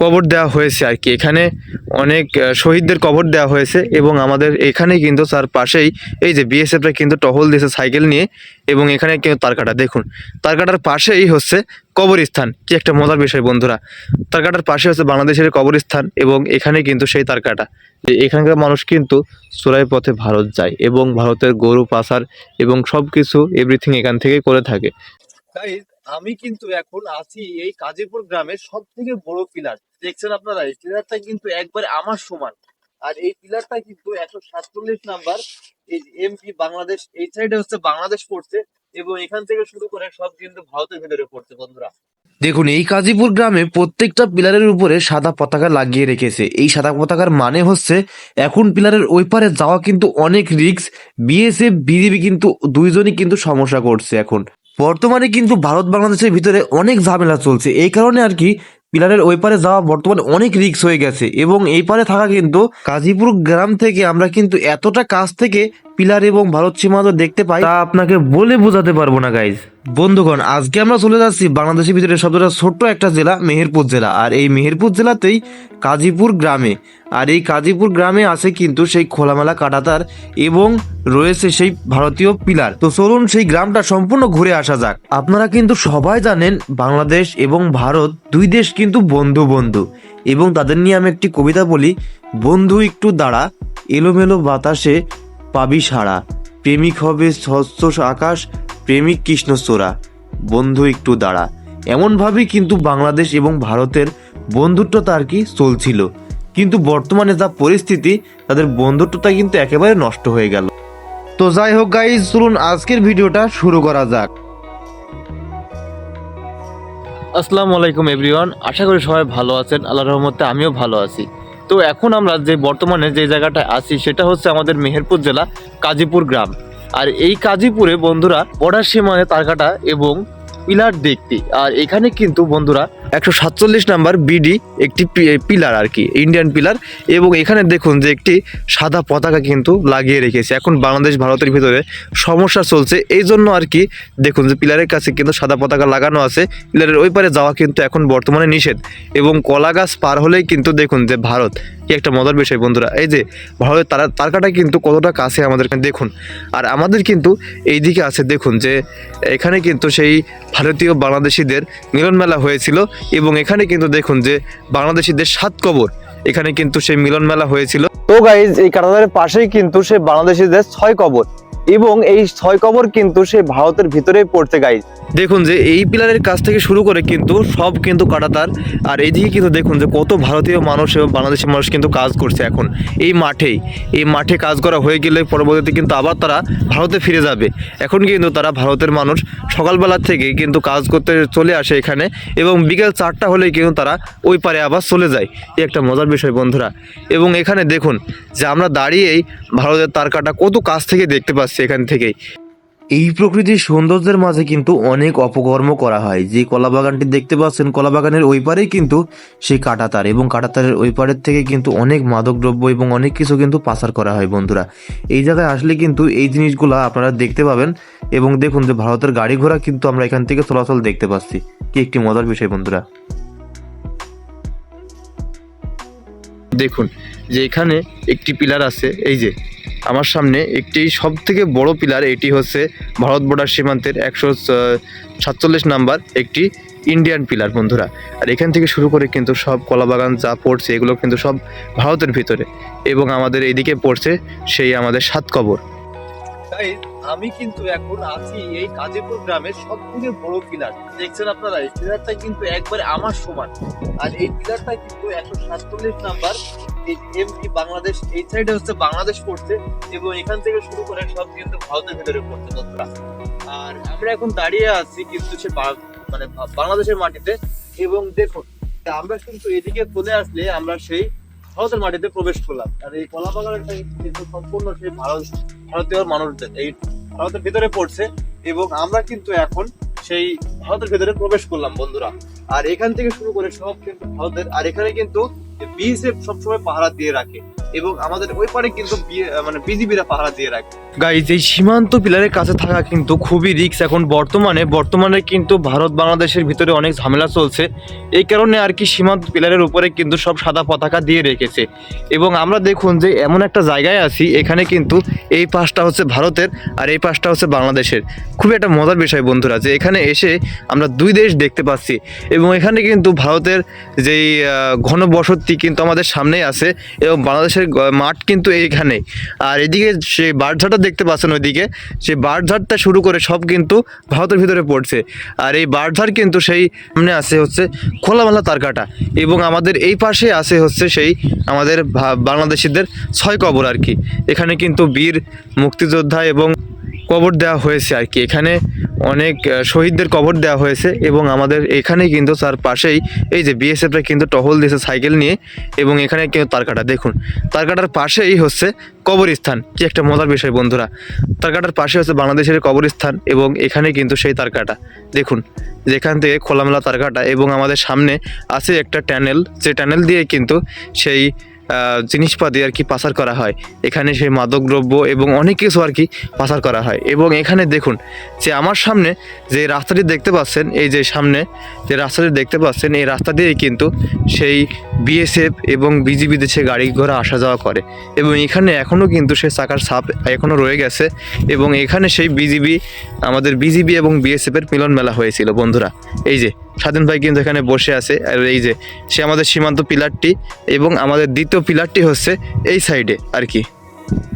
কবর দেওয়া হয়েছে আর কি। এখানে অনেক শহীদদের কবর দেওয়া হয়েছে এবং আমাদের এখানে কিন্তু তার পাশেই এই যে বিএসএফরা কিন্তু টহল দিয়েছে সাইকেল নিয়ে এবং এখানে কিন্তু তারকাটা দেখুন তারকাটার পাশেই হচ্ছে কবরস্থান। কি একটা মজার বিষয় বন্ধুরা। তারকাটার পাশে হচ্ছে বাংলাদেশের কবরস্থান এবং এখানে কিন্তু সেই তারকাটা যে এখানকার মানুষ কিন্তু চোরাই পথে ভারত যায় এবং ভারতের গরু, পাচার এবং সব কিছু এভরিথিং এখান থেকে করে থাকে। আমি কিন্তু এখন আছি এই কাজীপুর গ্রামের সব থেকে বড় পিলার। দেখছেন আপনারা, এই পিলারটা কিন্তু একবারে আমার সমান। আর এই পিলারটা কিন্তু একশো সাতচল্লিশ নাম্বার এই এমপি বাংলাদেশ, এই সাইডে হচ্ছে বাংলাদেশ পড়ছে এবং এখান থেকে শুরু করে সব কিন্তু ভারতের ভিতরে পড়ছে বন্ধুরা। দেখুন, এই কাজীপুর গ্রামে প্রত্যেকটা পিলারের উপরে সাদা পতাকা লাগিয়ে রেখেছে। এই সাদা পতাকার মানে হচ্ছে, এখন পিলারের ওই পারে যাওয়া কিন্তু অনেক রিস্ক বিএসএফ বিজেপি কিন্তু দুইজনই কিন্তু সমস্যা করছে এখন। বর্তমানে কিন্তু ভারত বাংলাদেশের ভিতরে অনেক ঝামেলা চলছে। এই কারণে আর কি পিলারের ওই পারে যাওয়া বর্তমানে অনেক রিক্স হয়ে গেছে এবং এই পারে থাকা কিন্তু কাজীপুর গ্রাম থেকে আমরা কিন্তু এতটা কাছ থেকে পিলার এবং ভারত সীমান্ত দেখতে পাই, তা আপনাকে বলে বোঝাতে পারব না গাইজ বন্ধুগণ, আজকে আমরা চলে যাচ্ছি বাংলাদেশের ভিতরে সবচেয়ে ছোট্ট একটা জেলা, মেহেরপুর জেলা। আর এই মেহেরপুর জেলাতেই কাজীপুর গ্রামে, আর এই কাজীপুর গ্রামে আছে কিন্তু সেই খোলামেলা কাটাতার এবং রয়েছে সেই ভারতীয় পিলার। তো চলুন সেই গ্রামটা সম্পূর্ণ ঘুরে আসা যাক। আপনারা কিন্তু সবাই জানেন, বাংলাদেশ এবং ভারত দুই দেশ কিন্তু বন্ধু বন্ধু। এবং তাদের নিয়ে আমি একটি কবিতা বলি, বন্ধু একটু দাঁড়া, এলোমেলো বাতাসে পাবি সারা প্রেমিক হবে স্বচ্ছ আকাশ প্রেমিক কৃষ্ণ কৃষ্ণচূড়া, বন্ধু একটু দাঁড়া। এমনভাবেই কিন্তু বাংলাদেশ এবং ভারতের বন্ধুত্বতা আর কি চলছিল কিন্তু বর্তমানে যা পরিস্থিতি, তাদের বন্ধুত্বতা কিন্তু একেবারে নষ্ট হয়ে গেল। তো যাই হোক গাইজ চলুন আজকের ভিডিওটা শুরু করা যাক। আসসালামু আলাইকুম এভরিওয়ান আশা করি সবাই ভালো আছেন আল্লাহ রহমতে আমিও ভালো আছি। তো এখন আমরা যে বর্তমানে যে জায়গাটায় আছি, সেটা হচ্ছে আমাদের মেহেরপুর জেলা কাজীপুর গ্রাম। আর এই কাজীপুরে বন্ধুরা বর্ডার সীমানে তারকাটা এবং পিলার দেখতে। আর এখানে কিন্তু বন্ধুরা একশো সাতচল্লিশ নাম্বার বিডি একটি পিলার আর কি ইন্ডিয়ান পিলার এবং এখানে দেখুন যে একটি সাদা পতাকা কিন্তু লাগিয়ে রেখেছে। এখন বাংলাদেশ, ভারতের ভিতরে সমস্যা চলছে। এই জন্য আর কি দেখুন যে পিলারের কাছে কিন্তু সাদা পতাকা লাগানো আছে। পিলারের ওই পারে যাওয়া কিন্তু এখন বর্তমানে নিষেধ। এবং কলা গাছ পার হলেই কিন্তু দেখুন যে ভারত, কি একটা মজার বিষয় বন্ধুরা। এই যে ভারতের তারা, তারকাটা কিন্তু কতটা কাছে আমাদের দেখুন। আর আমাদের কিন্তু এইদিকে আছে দেখুন যে এখানে কিন্তু সেই ভারতীয় বাংলাদেশিদের মিলন মেলা হয়েছিল। এবং এখানে কিন্তু দেখুন যে বাংলাদেশিদের সাত কবর। এখানে কিন্তু সেই মিলন মেলা হয়েছিল। তো গাইজ এই কাটাদারের পাশেই কিন্তু সে বাংলাদেশিদের ছয় কবর এবং এই ছয় কবর কিন্তু সে ভারতের ভিতরেই পড়তে গাইজ দেখুন যে এই পিলারের কাছ থেকে শুরু করে কিন্তু সব কিন্তু কাটাতার। আর এইদিকে কিন্তু দেখুন যে কত ভারতীয় মানুষ এবং বাংলাদেশের মানুষ কিন্তু কাজ করছে এখন। এই মাঠেই, এই মাঠে কাজ করা হয়ে গেলে পরবর্তীতে কিন্তু আবার তারা ভারতে ফিরে যাবে। এখন কিন্তু তারা ভারতের মানুষ সকালবেলা থেকে কিন্তু কাজ করতে চলে আসে এখানে এবং বিকেল চারটা হলেই কিন্তু তারা ওই পারে আবার চলে যায়। এই একটা মজার বিষয় বন্ধুরা। এবং এখানে দেখুন যে আমরা দাঁড়িয়েই ভারতের তারকাটা কত কাছ থেকে দেখতে পাচ্ছি এখান থেকেই। এই প্রকৃতির সৌন্দর্যের মাঝে কিন্তু অনেক অপকর্ম করা হয়। যে কলা বাগানটি দেখতে পাচ্ছেন কলা বাগানের ওই পারেই কিন্তু সেই কাটাতার এবং কাটাতারের ওই পারের থেকে কিন্তু অনেক মাদকদ্রব্য এবং অনেক কিছু কিন্তু পাচার করা হয় বন্ধুরা। এই জায়গায় আসলে কিন্তু এই জিনিসগুলো আপনারা দেখতে পাবেন এবং দেখুন যে ভারতের গাড়ি ঘোড়া কিন্তু আমরা এখান থেকে চলাচল দেখতে পাচ্ছি। কি একটি মজার বিষয় বন্ধুরা। দেখুন যে এখানে একটি পিলার আছে, এই যে আমার সামনে একটি সব থেকে বড় পিলার, এটি হচ্ছে ভারত বর্ডার সীমান্তের একশো সাতচল্লিশ নাম্বার একটি ইন্ডিয়ান পিলার, বন্ধুরা। আর এখান থেকে শুরু করে কিন্তু সব কলাবাগান যা পড়ছে, এগুলো কিন্তু সব ভারতের ভিতরে এবং আমাদের এইদিকে পড়ছে সেই আমাদের সাত কবর। আমি কিন্তু এখন আছি এই কাজীপুর গ্রামের সব থেকে বড় পিলার। দেখছেন আপনারা, এই পিলারটা কিন্তু একবারে আমার সমান। আর এই পিলারটা কিন্তু একশো সাতচল্লিশ নাম্বার এমপি বাংলাদেশ, এই সাইডে হচ্ছে বাংলাদেশ পড়ছে এবং এখান থেকে শুরু করে সব কিন্তু ভারতের ভিতরে পড়ছে বন্ধুরা আর আমরা এখন দাঁড়িয়ে আছি কিন্তু সে মানে বাংলাদেশের মাটিতে। এবং দেখুন আমরা কিন্তু এদিকে চলে আসলে আমরা সেই ভারতের মাটিতে প্রবেশ করলাম। আর এই কলা বাগানটা কিন্তু সম্পূর্ণ সেই ভারত ভারতীয় মানুষদের এই ভারতের ভিতরে পড়ছে এবং আমরা কিন্তু এখন সেই ভারতের ভিতরে প্রবেশ করলাম বন্ধুরা। আর এখান থেকে শুরু করে সব কিন্তু ভারতের আর এখানে কিন্তু বিএসএফ সবসময় পাহারা দিয়ে রাখে এবং আমাদের ওই পারে কিন্তু মানে বিজিবিরা পাহারা দিয়ে রাখে। গাইজ এই সীমান্ত পিলারের কাছে থাকা কিন্তু খুবই রিক্স এখন বর্তমানে বর্তমানে কিন্তু ভারত বাংলাদেশের ভিতরে অনেক ঝামেলা চলছে। এই কারণে আর কি সীমান্ত পিলারের উপরে কিন্তু সব সাদা পতাকা দিয়ে রেখেছে। এবং আমরা দেখুন যে এমন একটা জায়গায় আছি এখানে কিন্তু এই পাশটা হচ্ছে ভারতের আর এই পাশটা হচ্ছে বাংলাদেশের। খুবই একটা মজার বিষয় বন্ধুরা যে এখানে এসে আমরা দুই দেশ দেখতে পাচ্ছি। এবং এখানে কিন্তু ভারতের যেই আহ, ঘনবসতি কিন্তু আমাদের সামনেই আছে এবং বাংলাদেশের মাঠ কিন্তু এইখানে। আর এদিকে সেই বাঁশঝাড়টা দেখতে পাচ্ছেন ওইদিকে সেই বাঁশঝাড়টা শুরু করে সব কিন্তু ভারতের ভিতরে পড়ছে। আর এই বাঁশঝাড় কিন্তু সেই সামনে আছে হচ্ছে খোলামেলা তারকাটা এবং আমাদের এই পাশে আছে হচ্ছে সেই আমাদের বাংলাদেশিদের ছয় কবর আর কি। এখানে কিন্তু বীর, মুক্তিযোদ্ধা এবং কবর দেওয়া হয়েছে আর কি। এখানে অনেক শহীদদের কবর দেওয়া হয়েছে এবং আমাদের এখানে কিন্তু তার পাশেই এই যে বিএসএফরা কিন্তু টহল দিয়েছে সাইকেল নিয়ে এবং এখানে কিন্তু তারকাটা দেখুন তারকাটার পাশেই হচ্ছে কবরস্থান। কি একটা মজার বিষয় বন্ধুরা। তারকাটার পাশে হচ্ছে বাংলাদেশের কবরস্থান এবং এখানে কিন্তু সেই তারকাটা দেখুন, যেখান থেকে খোলামেলা তারকাটা এবং আমাদের সামনে আছে একটা ট্যানেল যে ট্যানেল দিয়ে কিন্তু সেই জিনিসপাতি আর কি পাচার করা হয়। এখানে সেই মাদকদ্রব্য এবং অনেক কিছু আর কি পাচার করা হয়। এবং এখানে দেখুন যে আমার সামনে যে রাস্তাটি দেখতে পাচ্ছেন, এই যে সামনে যে রাস্তাটি দেখতে পাচ্ছেন, এই রাস্তা দিয়েই কিন্তু সেই বিএসএফ এবং বিজিবি দেশে গাড়ি ঘোড়া আসা যাওয়া করে। এবং এখানে এখনও কিন্তু সে চাকার সাপ এখনও রয়ে গেছে এবং এখানে সেই বিজিবি আমাদের বিজিবি এবং বিএসএফের মিলন মেলা হয়েছিল বন্ধুরা। এই যে স্বাধীন ভাই কিন্তু এখানে বসে আছে। আর এই যে, সে আমাদের সীমান্ত পিলারটি এবং আমাদের দ্বিতীয় পিলারটি হচ্ছে এই সাইডে, আর কি।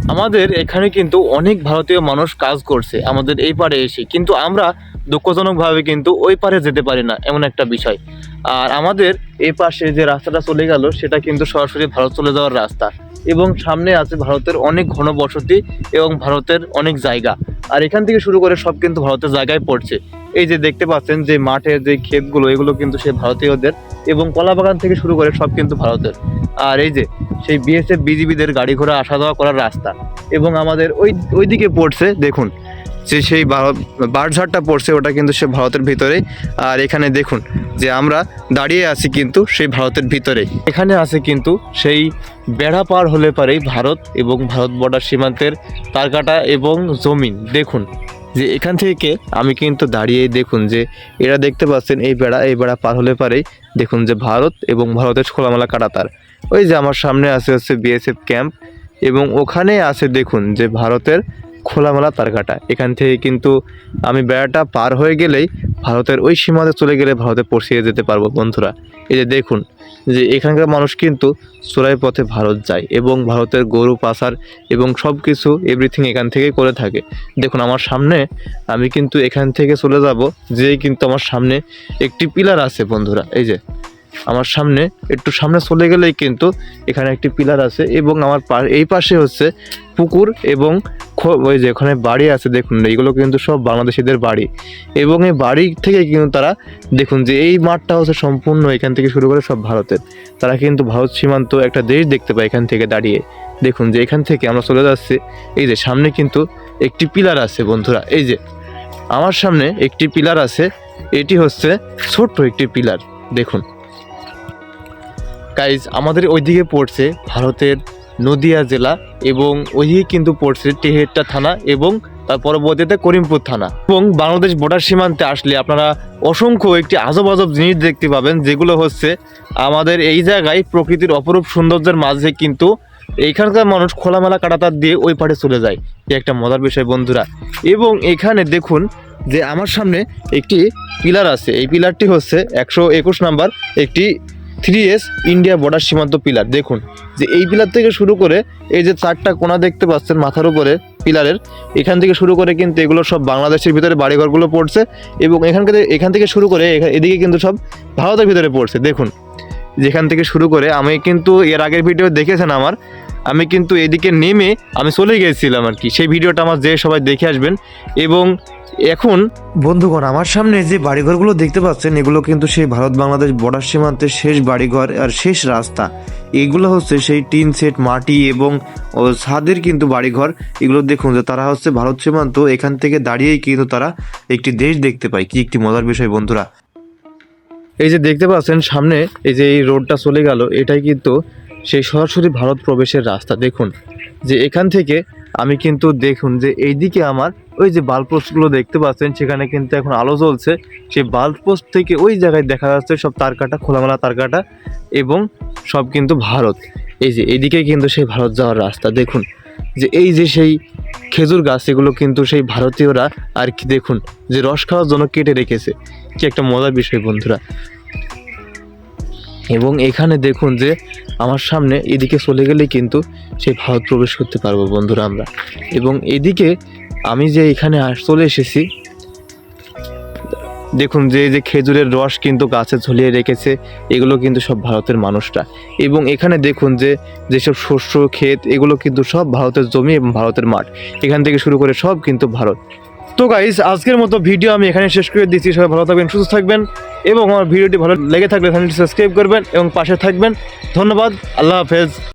আমাদের এখানে কিন্তু অনেক ভারতীয় মানুষ কাজ করছে আমাদের এই পারে এসে। কিন্তু আমরা দুঃখজনকভাবে কিন্তু ওই পারে যেতে পারি না, এমন একটা বিষয়। আর আমাদের এই পাশে যে রাস্তাটা চলে গেল, সেটা কিন্তু সরাসরি ভারত চলে যাওয়ার রাস্তা। এবং সামনে আছে ভারতের অনেক ঘনবসতি এবং ভারতের অনেক জায়গা। আর এখান থেকে শুরু করে সব কিন্তু ভারতের জায়গায় পড়ছে। এই যে দেখতে পাচ্ছেন যে মাঠের যে ক্ষেতগুলো এগুলো কিন্তু সেই ভারতীয়দের এবং কলা বাগান থেকে শুরু করে সব কিন্তু ভারতের। আর এই যে সেই বিএসএফ বিজিবিদের গাড়ি ঘোড়া আসা যাওয়া করার রাস্তা। এবং আমাদের ওই, ওইদিকে পড়ছে, দেখুন যে সেই বারঝাড়টা পড়ছে, ওটা কিন্তু সে ভারতের ভিতরে আর এখানে দেখুন যে আমরা দাঁড়িয়ে আছি কিন্তু সেই ভারতের ভিতরে এখানে আছে কিন্তু সেই বেড়া পার হলে পারেই ভারত এবং ভারত বর্ডার সীমান্তের তারকাটা এবং জমিন। দেখুন যে এখান থেকে আমি কিন্তু দাঁড়িয়ে দেখুন যে এরা দেখতে পাচ্ছেন এই বেড়া এই বেড়া পার হলে পারেই দেখুন যে ভারত এবং ভারতের খোলামেলা কাটাতার ওই যে আমার সামনে আছে হচ্ছে বিএসএফ ক্যাম্প এবং ওখানে আছে দেখুন যে ভারতের খোলামেলা তারকাটা এখান থেকে কিন্তু আমি বেড়াটা পার হয়ে গেলেই ভারতের ওই সীমাতে চলে গেলে ভারতে পৌঁছিয়ে যেতে পারব বন্ধুরা। এই যে দেখুন, যে এখানকার মানুষ কিন্তু চোরাই পথে ভারত যায় এবং ভারতের গরু, পাচার এবং সব কিছু এভরিথিং এখান থেকেই করে থাকে। দেখুন, আমার সামনে আমি কিন্তু এখান থেকে চলে যাব, যেই কিন্তু আমার সামনে একটি পিলার আছে বন্ধুরা। এই যে, আমার সামনে, একটু সামনে চলে গেলেই কিন্তু এখানে একটি পিলার আছে এবং আমার এই পাশে হচ্ছে পুকুর এবং ওই যে ওখানে বাড়ি আছে, দেখুন, এইগুলো কিন্তু সব বাংলাদেশিদের বাড়ি। এবং এই বাড়ি থেকে কিন্তু তারা, দেখুন যে এই মাঠটা হচ্ছে সম্পূর্ণ এখান থেকে শুরু করে সব ভারতের। তারা কিন্তু ভারত সীমান্ত একটা দেশ দেখতে পায় এখান থেকে দাঁড়িয়ে। দেখুন যে এখান থেকে আমরা চলে যাচ্ছি, এই যে সামনে কিন্তু একটি পিলার আছে বন্ধুরা, এই যে আমার সামনে একটি পিলার আছে, এটি হচ্ছে ছোট্ট একটি পিলার, দেখুন। গাইজ আমাদের ওইদিকে পড়ছে ভারতের নদিয়া জেলা এবং ওই কিন্তু পড়ছে টেহেট্টা থানা এবং তার পরবর্তীতে করিমপুর থানা। এবং বাংলাদেশ বর্ডার সীমান্তে আসলে আপনারা অসংখ্য একটি আজব আজব জিনিস দেখতে পাবেন, যেগুলো হচ্ছে আমাদের এই জায়গায় প্রকৃতির অপরূপ সৌন্দর্যের মাঝে কিন্তু এইখানকার মানুষ খোলামেলা কাটাতার দিয়ে ওই পাড়ে চলে যায়। একটা মজার বিষয় বন্ধুরা। এবং এখানে দেখুন যে আমার সামনে একটি পিলার আছে। এই পিলারটি হচ্ছে একশো একুশ নাম্বার একটি থ্রি এস ইন্ডিয়া বর্ডার সীমান্ত পিলার দেখুন, যে এই পিলার থেকে শুরু করে এই যে চারটা কোনা দেখতে পাচ্ছেন মাথার উপরে পিলারের এখান থেকে শুরু করে কিন্তু এগুলো সব বাংলাদেশের ভিতরে বাড়িঘরগুলো পড়ছে এবং এখান থেকে এখান থেকে শুরু করে এদিকে কিন্তু সব ভারতের ভিতরে পড়ছে। দেখুন, যেখান থেকে শুরু করে আমি কিন্তু এর আগের ভিডিও দেখেছেন আমার, আমি কিন্তু এদিকে নেমে আমি চলে গিয়েছিলাম আর কি। সেই ভিডিওটা আমার যে সবাই দেখে আসবেন এবং এখন বন্ধুগণ, আমার সামনে যে বাড়িঘরগুলো দেখতে পাচ্ছেন, এগুলো কিন্তু সেই ভারত বাংলাদেশ বর্ডার সীমান্তের শেষ বাড়িঘর আর শেষ রাস্তা। এগুলো হচ্ছে সেই টিন সেট, মাটি এবং ছাদের কিন্তু বাড়িঘর। এগুলো দেখুন যে তারা হচ্ছে ভারত সীমান্ত, এখান থেকে দাঁড়িয়েই কিন্তু তারা একটি দেশ দেখতে পায়। কি একটি মজার বিষয় বন্ধুরা। এই যে দেখতে পাচ্ছেন সামনে, এই যে এই রোডটা চলে গেল, এটাই কিন্তু সেই সরাসরি ভারত প্রবেশের রাস্তা। দেখুন যে এখান থেকে আমি কিন্তু দেখুন যে এইদিকে আমার ওই যে বাল্ব পোস্টগুলো দেখতে পাচ্ছেন, সেখানে কিন্তু এখন আলো জ্বলছে। সেই বাল্ব পোস্ট থেকে ওই জায়গায় দেখা যাচ্ছে সব তার কাটা খোলামেলা তার কাটা এবং সব কিন্তু ভারত। এই যে এইদিকে কিন্তু সেই ভারত যাওয়ার রাস্তা, দেখুন। যে এই যে সেই খেজুর গাছ, এগুলো কিন্তু সেই ভারতীয়রা আর কি দেখুন, যে রস খাওয়ার জন্য কেটে রেখেছে। কি একটা মজার বিষয়, বন্ধুরা। এবং এখানে দেখুন যে আমার সামনে এদিকে চলে গেলে কিন্তু সেই ভারত প্রবেশ করতে পারব, বন্ধুরা, আমরা। এবং এদিকে আমি যে এখানে চলে এসেছি, দেখুন যে যে খেজুরের রস কিন্তু গাছে ঝুলিয়ে রেখেছে, এগুলো কিন্তু সব ভারতের মানুষরা। এবং এখানে দেখুন যে, যেসব শস্য, ক্ষেত, এগুলো কিন্তু সব ভারতের জমি এবং ভারতের মাঠ। এখান থেকে শুরু করে সব কিন্তু ভারত। তো গাইজ আজকের মতো ভিডিও আমি এখানে শেষ করে দিচ্ছি। সবাই ভালো থাকবেন, সুস্থ থাকবেন এবং আমার ভিডিওটি ভালো লেগে থাকলে চ্যানেলটি সাবস্ক্রাইব করবেন এবং পাশে থাকবেন। ধন্যবাদ, আল্লাহ হাফেজ।